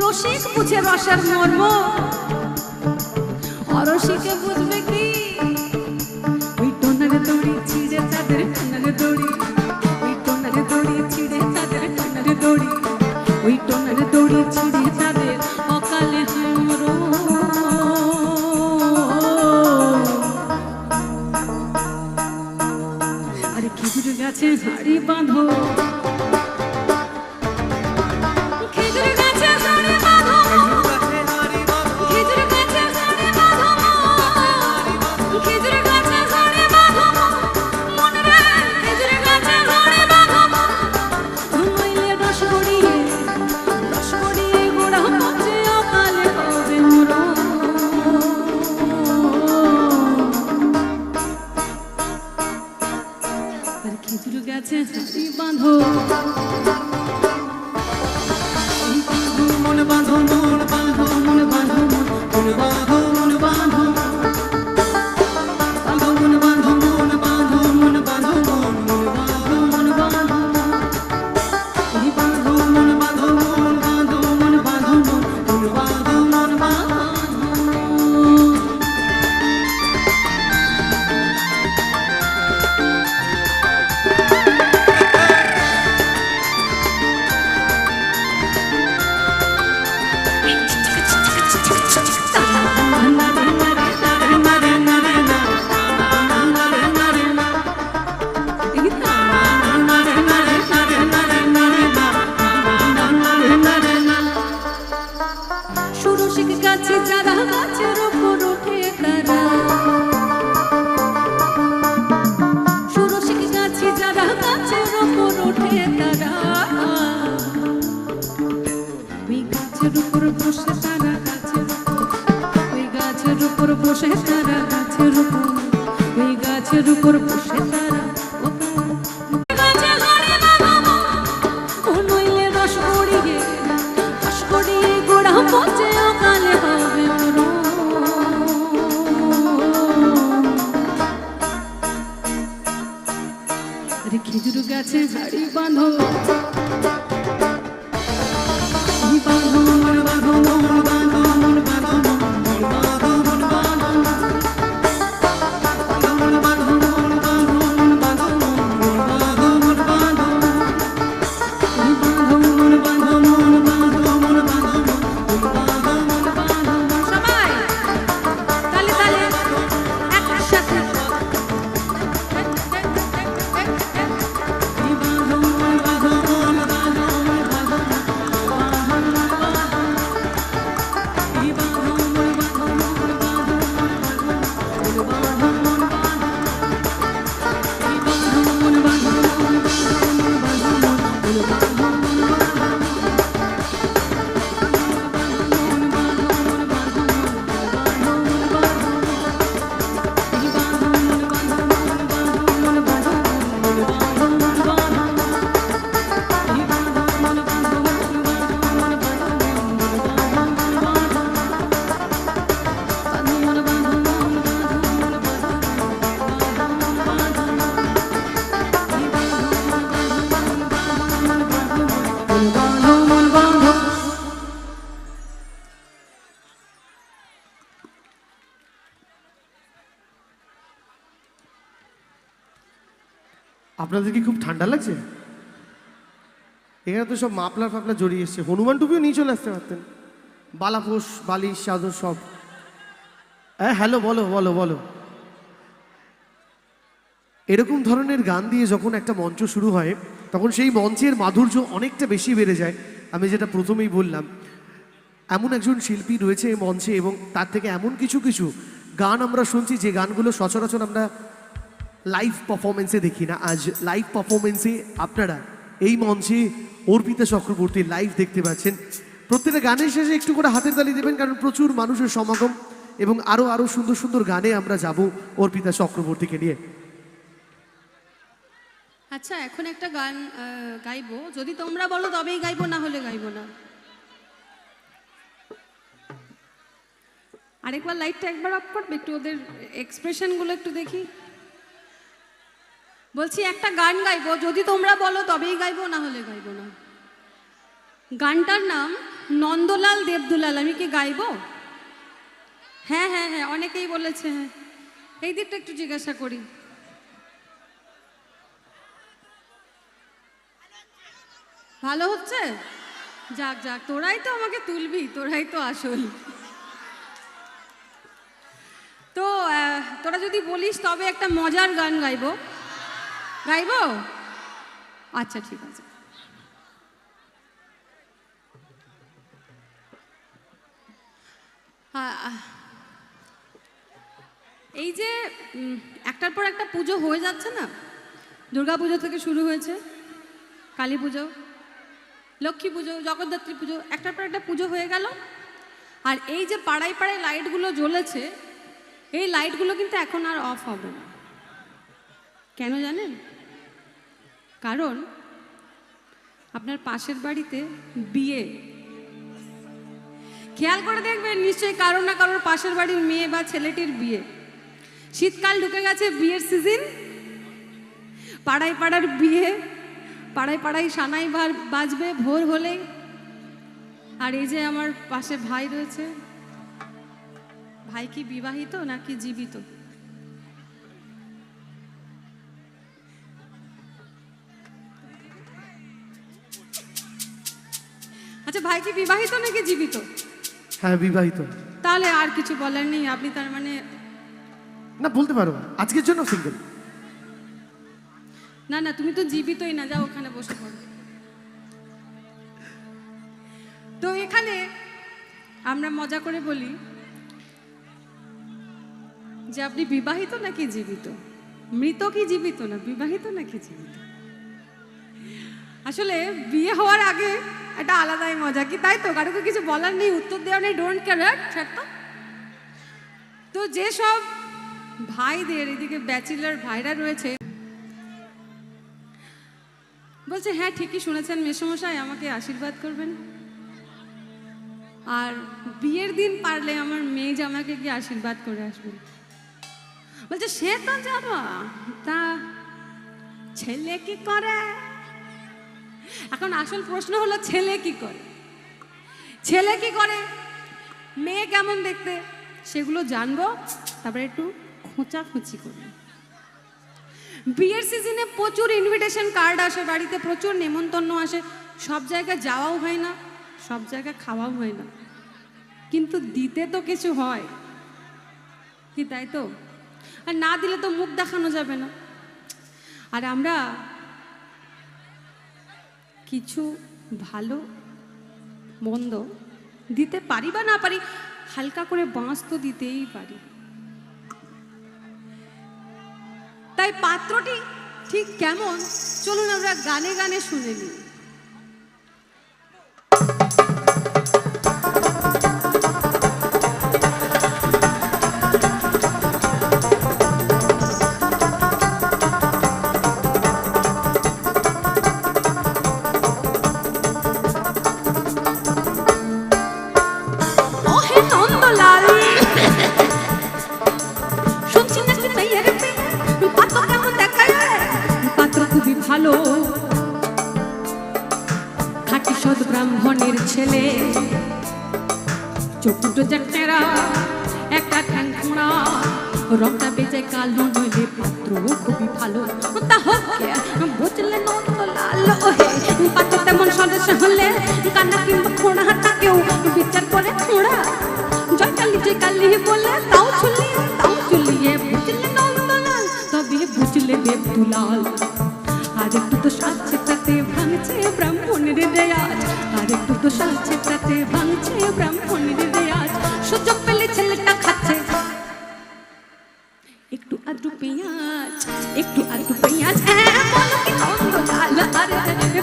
রসিক বুঝে রসার মর্ম। অরসিকে বুঝবে কি? ওই টোনার দড়ি ছিঁড়ে তাদের টোনার দড়ি। ওই টোনার দড়ি ছিঁড়ে তাদের টোনার দড়ি। ওই টোনার দড়ি ছিঁড়ে তাদের অকালে হামর আরে খেজুর গাছে হাড়ি বাঁধো? Thank you. উপর বসে তারা গাছের ওই গাছের উপর বসে তারা গাছের উপর ওই গাছের উপর বসে তারা পচে অকালে হবে খেজুর গাছে হাড়ি বাঁধো। আপনাদের কি খুব ঠান্ডা লাগছে? এখানে তো সব মাপলার ফাপলা জড়িয়ে এসছে। হনুমান টুপিও নিয়ে চলে আসতে পারতেন। বালাপোষ বালিশ, চাদর সব। হ্যাঁ হ্যালো, বলো বলো বলো। এরকম ধরনের গান দিয়ে যখন একটা মঞ্চ শুরু হয়, তখন সেই মঞ্চের মাধুর্য অনেকটা বেশি বেড়ে যায়। আমি যেটা প্রথমেই বললাম, এমন একজন শিল্পী রয়েছে এই মঞ্চে এবং তার থেকে এমন কিছু কিছু গান আমরা শুনছি, যে গানগুলো সচরাচর আমরা লাইভ পারফরমেন্সে দেখি না। আজ লাইভ পারফরমেন্সে আপনারা এই মঞ্চে অর্পিতা চক্রবর্তী লাইভ দেখতে পাচ্ছেন। প্রত্যেকটা গানের শেষে একটু করে হাতের তালি দেবেন, কারণ প্রচুর মানুষের সমাগম এবং আরও আরও সুন্দর সুন্দর গানে আমরা যাব অর্পিতা চক্রবর্তীকে নিয়ে। আচ্ছা এখন একটা গান গাইবো। যদি তোমরা বলো তবেই গাইবো, না হলে গাইবো না। আরেকবার লাইটটা একবার অফ করবে, একটু ওদের এক্সপ্রেশনগুলো একটু দেখি। বলছি, একটা গান গাইবো। যদি তোমরা বলো, তবেই গাইবো, না হলে গাইবো না। গানটার নাম নন্দলাল দেবদুলাল। আমি কি গাইবো? হ্যাঁ হ্যাঁ হ্যাঁ অনেকেই বলেছে হ্যাঁ। এই দিকটা একটু জিজ্ঞাসা করি। ভালো হচ্ছে? যাক যাক, তোরাই তো আমাকে তুলবি, তোরাই তো আসল। তো তোরা যদি বলিস, তবে একটা মজার গান গাইবো। গাইবো আচ্ছা ঠিক আছে। এই যে একটার পর একটা পুজো হয়ে যাচ্ছে না? দুর্গা পুজো থেকে শুরু হয়েছে, কালী পুজো, লক্ষ্মী পুজো, জগদ্ধাত্রী পুজো, একটার পর একটা পুজো হয়ে গেল। আর এই যে পাড়ায় পাড়ায় লাইটগুলো জ্বলেছে, এই লাইটগুলো কিন্তু এখন আর অফ হবে না। কেন জানেন? কারণ আপনার পাশের বাড়িতে বিয়ে। খেয়াল করে দেখবেন, নিশ্চয়ই কারও না কারোর পাশের বাড়ির মেয়ে বা ছেলেটির বিয়ে। শীতকাল ঢুকে গেছে, বিয়ের সিজন পাড়ায় পাড়ার বিয়ে, পাড়ায় পাড়ায় সানাই বাজবে ভোর হলেই। আর এই যে আমার পাশে ভাই রয়েছে, ভাই কি বিবাহিত নাকি জীবিত? আচ্ছা ভাই কি বিবাহিত নাকি জীবিত? হ্যাঁ বিবাহিত। তাহলে আর কিছু বলার নেই আপনি তার মানে না বলতে পারো আজকের জন্য সিঙ্গেল না না তুমি তো জীবিতই না যাও ওখানে বসে পড়ো। তো এখানে আমরা মজা করে বলি যে আপনি বিবাহিত নাকি জীবিত? মৃত কি জীবিত না বিবাহিত নাকি জীবিত? আসলে বিয়ে হওয়ার আগে একটা আলাদাই মজা, কি তাই তো? কারোকে কিছু বলার নেই? উত্তর দেওয়া নেই? ডোন্ট কেয়ার তো। যেসব ভাইদের, এদিকে ব্যাচেলার ভাইরা রয়েছে, বলছে হ্যাঁ ঠিকই শুনেছেন মেসমশাই, আমাকে আশীর্বাদ করবেন। আর বিয়ের দিন পারলে আমার মেয়ে জামাকে গিয়ে আশীর্বাদ করে আসবেন বলছে, সে তো যাব তা ছেলে কি করে? এখন আসল প্রশ্ন হলো, ছেলে কি করে? ছেলে কি করে? মেয়ে কেমন দেখতে? সেগুলো জানব, তারপরে একটু খোঁচাখুচি করব বিয়ের সিজনে প্রচুর ইনভিটেশন কার্ড আসে, বাড়িতে প্রচুর নেমন্তন্ন আসে। সব জায়গায় যাওয়াও হয় না, সব জায়গায় খাওয়াও হয় না। কিন্তু দিতে তো কিছু হয়। কি তাই তো? আর না দিলে তো মুখ দেখানো যাবে না। আর আমরা কিছু ভালো, মন্দ দিতে পারি বা না পারি, হালকা করে বাঁশ তো দিতেই পারি। তাই পাত্রটি ঠিক কেমন? চলুন আমরা গানে গানে শুনে নিই। কালো নইলে পাত্র খুবই ভালো। তা হোক বুঝলে নন্দলাল ওহে। পাত্র তেমন সদস্য হলে কান্না কিংবা খোঁড়া তাকেও বিচার করে খোঁড়া। জয়কালি জয়কালি বলে তাও চুলিয়ে তাও চুলিয়ে বুঝলে নন্দলাল তবে বুঝলে দেবদুলাল আর একটু তো সাজছে তাতে ভাঙছে ব্রাহ্মণের রেয়াজ। আর একটু তো সাজছে তাতে ভাঙছে ব্রাহ্মণের একটু আধটু পেঁয়াজ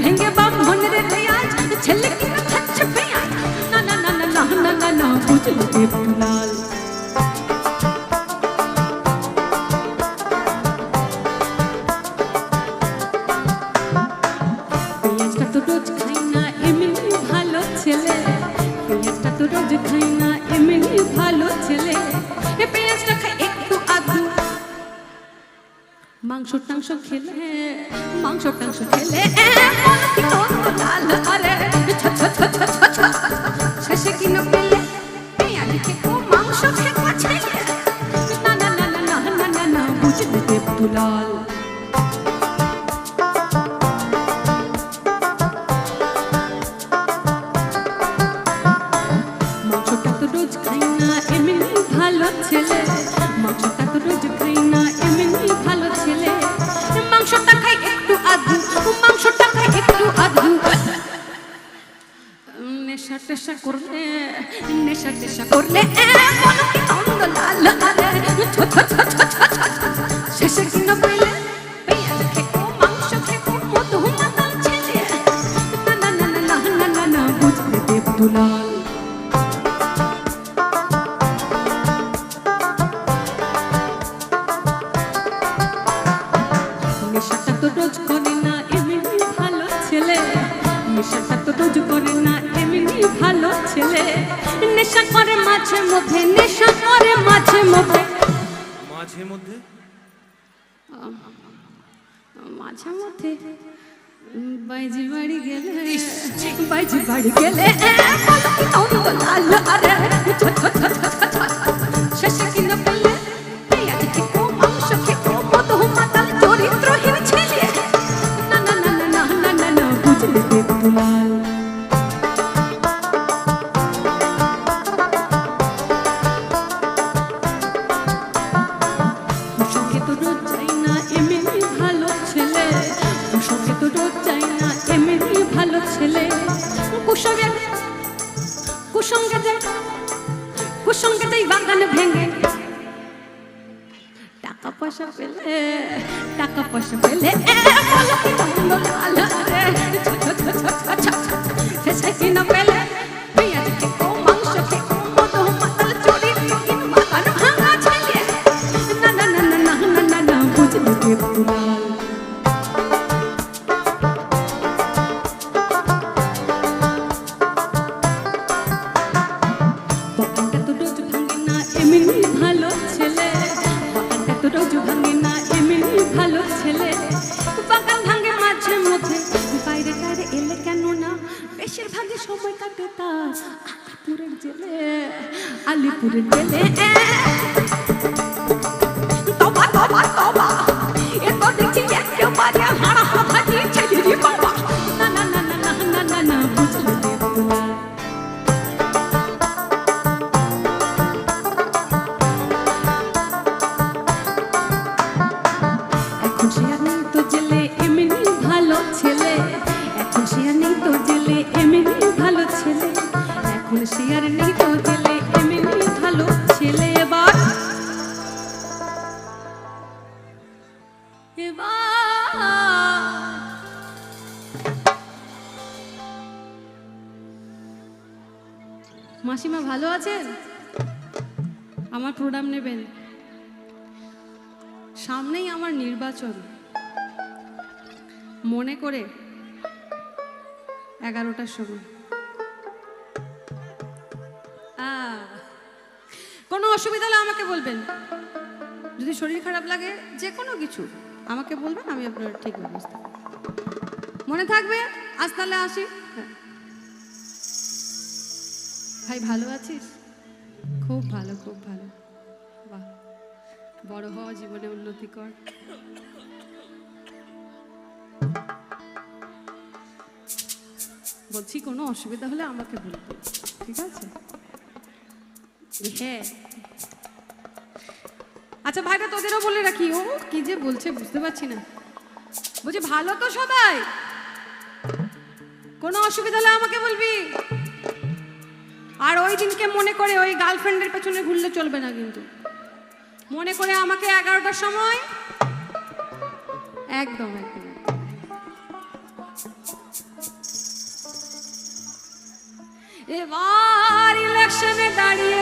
ভেঙে বাপ মনে রে রেয়াজ ছেলে কি খাচ্ছে পেঁয়াজ না না না না না না না বুঝলো দেবলাল মাংস টাংস খেলে, মাংস টাংস খেলে। শেষে কি না পেলে পেঁয়াজ খেকো মাংস খেকো ছেলে না না না না না না না না, বুঝলে দেবদুলাল মাংসটা তো রোজ খাই না, এমনি ভালো ছেলে corneas নেশা করে মাঝে মধ্যে নেশা করে মাঝে মধ্যে। মাঝে মধ্যে? মাঝে মধ্যে। বাইজি বাড়ি গেলে বাইজি বাড়ি গেলে কুসঙ্গে কুসঙ্গে যে বাগান ভেঙে টাকা পয়সা পেলে টাকা পয়সা পেলে ছোট ছোট কি ছোট ছোট ছোট ছোট ছোট ছোট ছ আলিপুরের ছেলে মাসিমা ভালো আছেন? আমার প্রোগ্রাম নেবেন। সামনেই আমার নির্বাচন। মনে করে এগারোটার সময়। কোনো অসুবিধা হলে আমাকে বলবেন। যদি শরীর খারাপ লাগে যে কোনো কিছু। আমাকে বলবেন, আমি আপনার ঠিক ব্যবস্থা মনে থাকবে? আজ তাহলে আসি। হ্যাঁ। ভাই, ভালো আছিস? খুব ভালো খুব ভালো। বাহ, বড় হওয়া জীবনে উন্নতি কর। বলছি, কোনো অসুবিধা হলে আমাকে বলবে ঠিক আছে? হ্যাঁ। আচ্ছা ভাইটা তোদেরও বলে রাখি। ও কি যে বলছে বুঝতে পারছি না। বলছি, ভালো তো সবাই। কোনো অসুবিধা হলে আমাকে বলবি। আর ওই দিনকে মনে করে ওই গার্লফ্রেন্ডের পেছনে ঘুরলে চলবে না কিন্তু। মনে করে আমাকে এগারোটার সময় একদম একদম। এবার ইলেকশনে দাঁড়িয়ে